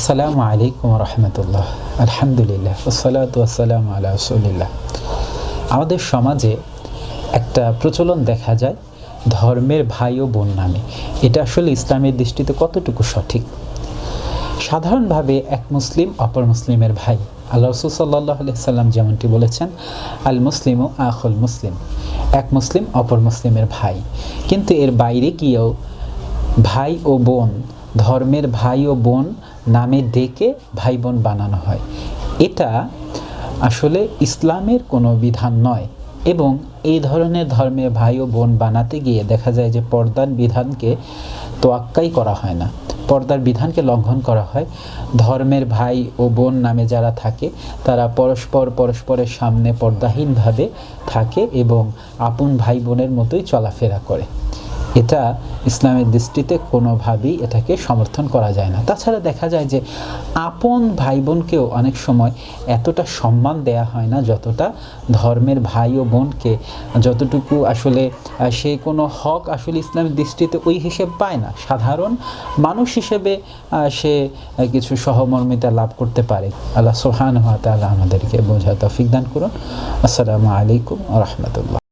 আসসালামু আলাইকুম রহমতুল্লাহ। আলহামদুলিল্লাহ ওসালাত আসসালাম আল্লাহ রসুলিল্লাহ। আমাদের সমাজে একটা প্রচলন দেখা যায় ধর্মের ভাই ও বোন নামে। এটা আসলে ইসলামের দৃষ্টিতে কতটুকু সঠিক? সাধারণভাবে এক মুসলিম, অপর মুসলিমের ভাই, আল্লাহ রসুল সাল্লাহ সাল্লাম যেমনটি বলেছেন, আল মুসলিম ও আখল মুসলিম, এক মুসলিম, অপর মুসলিমের ভাই। কিন্তু এর বাইরে গিয়েও ভাই ও বোন, ধর্মের ভাই ও বোন নামে ডেকে ভাই বোন বানানো হয়। এটা আসলে ইসলামের কোনো বিধান নয় এবং এই ধরনের ধর্মের ভাই ও বোন বানাতে গিয়ে দেখা যায় যে পর্দার বিধানকে তোয়াক্কাই করা হয় না। পর্দার বিধানকে লঙ্ঘন করা হয়। ধর্মের ভাই ও বোন নামে যারা থাকে, তারা পরস্পর পরস্পরের সামনে পর্দাহীনভাবে থাকে এবং আপন ভাই বোনের মতোই চলাফেরা করে। এটা ইসলামের দৃষ্টিতে কোনোভাবেই এটাকে সমর্থন করা যায় না। তাছাড়া দেখা যায় যে আপন ভাই বোনকেও অনেক সময় এতটা সম্মান দেয়া হয় না যতটা ধর্মের ভাই ও বোনকে। যতটুকু আসলে সে কোনো হক আসলে ইসলামের দৃষ্টিতে ওই হিসেব পায় না। সাধারণ মানুষ হিসেবে সে কিছু সহমর্মিতা লাভ করতে পারে। আল্লাহ সোহান হাত আমাদেরকে বোঝা তফিক দান করুন। আসসালামু আলাইকুম রহমতুল্লাহ।